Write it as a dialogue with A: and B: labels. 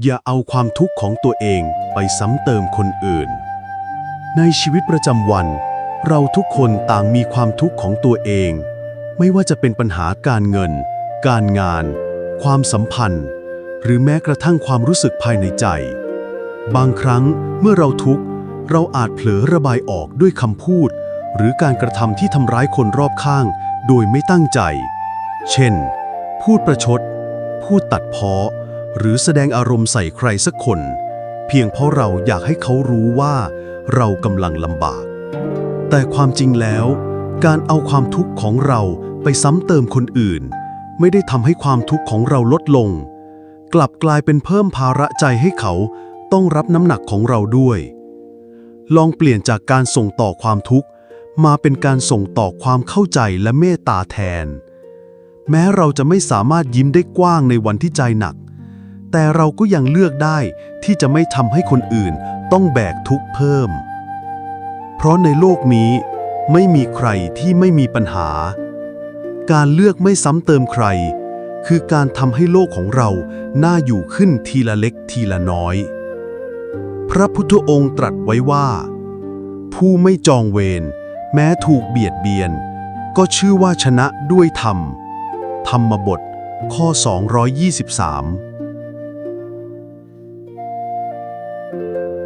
A: อย่าเอาความทุกข์ของตัวเองไปซ้ำเติมคนอื่น ในชีวิตประจำวัน เราทุกคนต่างมีความทุกข์ของตัวเอง ไม่ว่าจะเป็นปัญหาการเงิน การงาน ความสัมพันธ์ หรือแม้กระทั่งความรู้สึกภายในใจ บางครั้งเมื่อเราทุกข์ เราอาจเผลอระบายออกด้วยคำพูด หรือการกระทำที่ทำร้ายคนรอบข้าง โดยไม่ตั้งใจ เช่น พูดประชด พูดตัดเพ้อ หรือแสดงอารมณ์ใส่ใครสักคน เพียงเพราะเราอยากให้เขารู้ว่าเรากำลังลำบาก แต่ความจริงแล้ว การเอาความทุกข์ของเราไปซ้ำเติมคนอื่น ไม่ได้ทำให้ความทุกข์ของเราลดลง กลับกลายเป็นเพิ่มภาระใจให้เขาต้องรับน้ำหนักของเราด้วย ลองเปลี่ยนจากการส่งต่อความทุกข์มาเป็นการส่งต่อความเข้าใจและเมตตาแทน แม้เราจะไม่สามารถยิ้มได้กว้างในวันที่ใจหนัก แต่เราก็ยังเลือกได้ที่จะไม่ทำให้คนอื่นต้องแบกทุกข์เพิ่ม เพราะในโลกนี้ไม่มีใครที่ไม่มีปัญหา การเลือกไม่ซ้ำเติมใคร คือการทำให้โลกของเราน่าอยู่ขึ้นทีละเล็กทีละน้อย พระพุทธองค์ตรัสไว้ว่า ผู้ไม่จองเวรแม้ถูกเบียดเบียน ก็ชื่อว่าชนะด้วยธรรม ธรรมบทข้อ 223 Thank you.